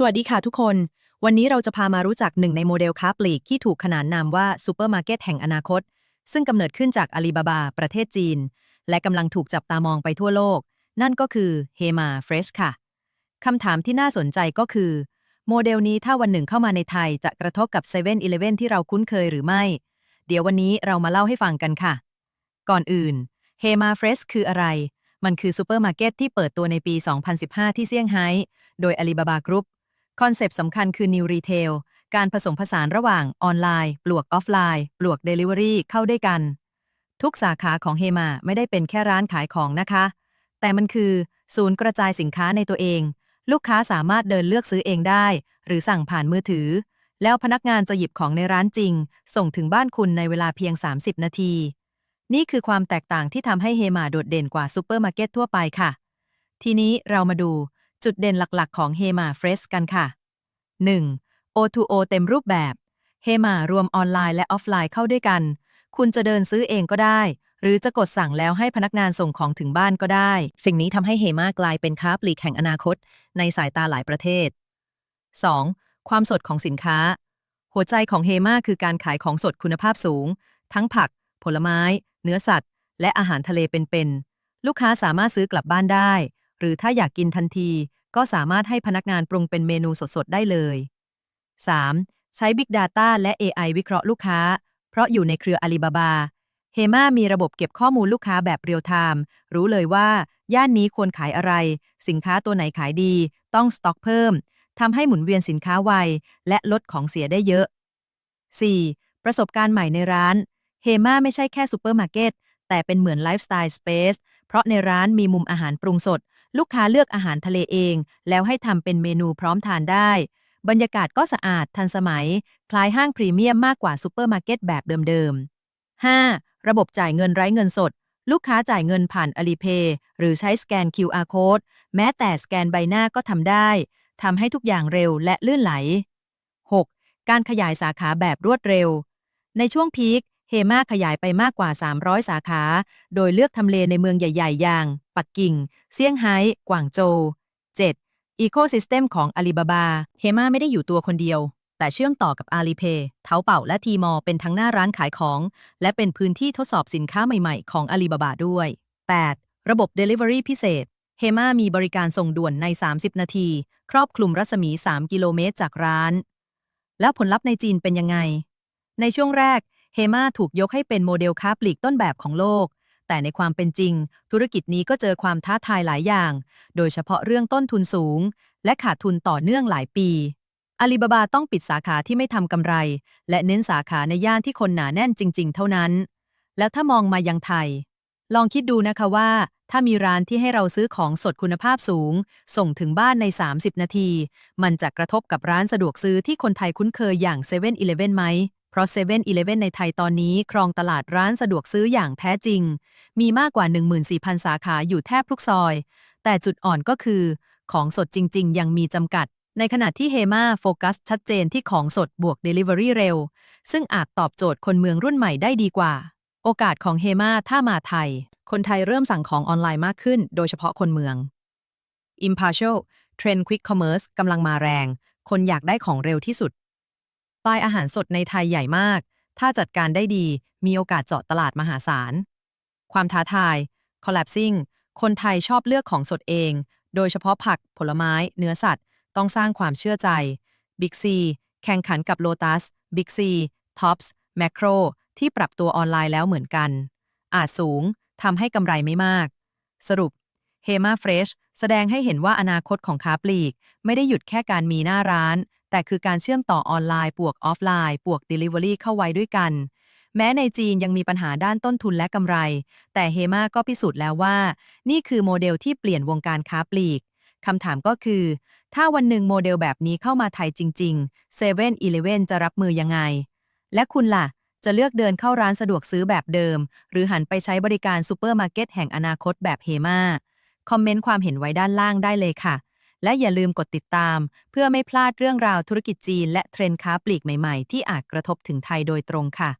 สวัสดีค่ะทุกคน วันนี้เราจะพามารู้จักหนึ่งในโมเดลค้าปลีกที่ถูกขนานนามว่าซูเปอร์มาร์เก็ตแห่งอนาคต ซึ่งกำเนิดขึ้นจากอาลีบาบา ประเทศจีน และกำลังถูกจับตามองไปทั่วโลก นั่นก็คือเฮมาเฟรชค่ะคำถามที่น่าสนใจก็คือ โมเดลนี้ถ้าวันหนึ่งเข้ามาในไทยจะกระทบกับ7 e เ e ่ e อที่เราคุ้นเคยหรือไม่ เดี๋ยววันนี้เรามาเล่าให้ฟังกันค่ะ ก่อนอื่นเฮมาเฟรชคืออะไร มันคือซูเปอร์มาร์เก็ตที่เปิดตัวในปี 2015 ที่เซี่ยงไฮ้โดยอาลีบาบากรุ๊ป คอนเซปต์สำคัญคือ New Retail การผสมผสานระหว่างออนไลน์ บวกออฟไลน์ บวก Delivery เข้าด้วยกัน ทุกสาขาของเฮมาไม่ได้เป็นแค่ร้านขายของนะคะ แต่มันคือ ศูนย์กระจายสินค้าในตัวเอง ลูกค้าสามารถเดินเลือกซื้อเองได้ หรือสั่งผ่านมือถือ แล้วพนักงานจะหยิบของในร้านจริง ส่งถึงบ้านคุณในเวลาเพียง 30 นาที นี่คือความแตกต่างที่ทำให้เฮมาโดดเด่นกว่าซูเปอร์มาร์เก็ตทั่วไปค่ะ ทีนี้เรามาดูจุดเด่นหลักๆ ของเฮมาเฟรชกันค่ะ 1. O2O เต็มรูปแบบเฮมารวมออนไลน์และออฟไลน์เข้าด้วยกัน คุณจะเดินซื้อเองก็ได้ หรือจะกดสั่งแล้วให้พนักงานส่งของถึงบ้านก็ได้ สิ่งนี้ทำให้เฮมากลายเป็นค้าปลีกแห่งอนาคต ในสายตาหลายประเทศ 2. ความสดของสินค้า หัวใจของเฮมาคือการขายของสดคุณภาพสูง ทั้งผัก ผลไม้ เนื้อสัตว์ และอาหารทะเลเป็นๆ ลูกค้าสามารถซื้อกลับบ้านได้ หรือถ้าอยากกินทันที ก็สามารถให้พนักงานปรุงเป็นเมนูสดๆ ได้เลย 3. ใช้ Big Data และ AI วิเคราะห์ลูกค้า เพราะอยู่ในเครืออาลีบาบาเฮมามีระบบเก็บข้อมูลลูกค้าแบบเรียลไทม์รู้เลยว่า ย่านนี้ควรขายอะไร สินค้าตัวไหนขายดี ต้องสต็อกเพิ่มทำให้หมุนเวียนสินค้าไว และลดของเสียได้เยอะ 4. ประสบการณ์ใหม่ในร้านเฮมาไม่ใช่แค่ซูเปอร์มาร์เก็ตแต่เป็นเหมือนไลฟ์สไตล์สเปซเพราะในร้านมีมุมอาหารปรุงสด ลูกค้าเลือกอาหารทะเลเอง แล้วให้ทำเป็นเมนูพร้อมทานได้ บรรยากาศก็สะอาดทันสมัย คล้ายห้างพรีเมียมมากกว่าซูเปอร์มาร์เก็ตแบบเดิมๆ 5. ระบบจ่ายเงินไร้เงินสด ลูกค้าจ่ายเงินผ่านอลีเพย์หรือใช้สแกน QR code แม้แต่สแกนใบหน้าก็ทำได้ทำให้ทุกอย่างเร็วและลื่นไหล 6. การขยายสาขาแบบรวดเร็ว ในช่วงพีค เฮมาขยายไปมากกว่า 300 สาขา โดยเลือกทำเลในเมืองใหญ่ ๆ อย่าง ปักกิ่ง เซี่ยงไฮ้ กวางโจว 7. อีโคซิสเต็มของอาลีบาบา เฮมาไม่ได้อยู่ตัวคนเดียว แต่เชื่อมต่อกับอาลีเพย์เทาเป่าและทีมอเป็นทั้งหน้าร้านขายของ และเป็นพื้นที่ทดสอบสินค้าใหม่ๆ ของอาลีบาบาด้วย 8. ระบบ Delivery พิเศษ เฮมามีบริการส่งด่วนใน 30 นาที ครอบคลุมรัศมี 3 กิโลเมตรจากร้าน แล้วผลลัพธ์ในจีนเป็นยังไง ในช่วงแรก เฮมาถูกยกให้เป็นโมเดลค้าปลีกต้นแบบของโลก แต่ในความเป็นจริง ธุรกิจนี้ก็เจอความท้าทายหลายอย่าง โดยเฉพาะเรื่องต้นทุนสูง และขาดทุนต่อเนื่องหลายปีอาลีบาบาต้องปิดสาขาที่ไม่ทำกำไร และเน้นสาขาในย่านที่คนหนาแน่นจริง ๆ เท่านั้น แล้วถ้ามองมายังไทย ลองคิดดูนะคะว่า ถ้ามีร้านที่ให้เราซื้อของสดคุณภาพสูง ส่งถึงบ้านใน 30 นาที มันจะกระทบกับร้านสะดวกซื้อที่คนไทยคุ้นเคยอย่าง7 e เ e ่ e อไหมเพราะ7 e เ e ่ e ในไทยตอนนี้ครองตลาดร้านสะดวกซื้ออย่างแท้จริง มีมากกว่า 14,000 สาขาอยู่แทบทุกซอย แต่จุดอ่อนก็คือ ของสดจริง ๆ ยังมีจำกัด ในขณะที่เฮมาโฟกัสชัดเจนที่ของสดบวก Delivery เร็ว ซึ่งอาจตอบโจทย์คนเมืองรุ่นใหม่ได้ดีกว่า โอกาสของเฮมาถ้ามาไทย คนไทยเริ่มสั่งของออนไลน์มากขึ้น โดยเฉพาะคนเมือง Impartial เทรนด์ Quick Commerce กำลังมาแรง คนอยากได้ของเร็วที่สุด ลายอาหารสดในไทยใหญ่มาก ถ้าจัดการได้ดี มีโอกาสเจาะตลาดมหาศาล ความท้าทาย collapsing คนไทยชอบเลือกของสดเอง โดยเฉพาะผัก ผลไม้ เนื้อสัตว์ ต้องสร้างความเชื่อใจ Big C แข่งขันกับ Lotus Big C Tops Macro ที่ปรับตัวออนไลน์แล้วเหมือนกัน อาจสูงทำให้กำไรไม่มาก สรุป Hema Fresh แสดงให้เห็นว่าอนาคตของค้าปลีก ไม่ได้หยุดแค่การมีหน้าร้าน แต่คือการเชื่อมต่อออนไลน์บวกออฟไลน์บวก Delivery เข้าไว้ด้วยกัน แม้ในจีนยังมีปัญหาด้านต้นทุนและกำไร แต่เฮมาก็พิสูจน์แล้วว่า นี่คือโมเดลที่เปลี่ยนวงการค้าปลีกคำถามก็คือ ถ้าวันหนึ่งโมเดลแบบนี้เข้ามาไทยจริงๆ7 e เ e ่ e อจะรับมือยังไง และคุณล่ะ จะเลือกเดินเข้าร้านสะดวกซื้อแบบเดิม หรือหันไปใช้บริการซูเปอร์มาร์เก็ตแห่งอนาคตแบบเฮมา คอมเมนต์ความเห็นไว้ด้านล่างได้เลยค่ะ และอย่าลืมกดติดตาม เพื่อไม่พลาดเรื่องราวธุรกิจจีน และเทรนด์ค้าปลีกใหม่ ๆ ที่อาจกระทบถึงไทยโดยตรงค่ะ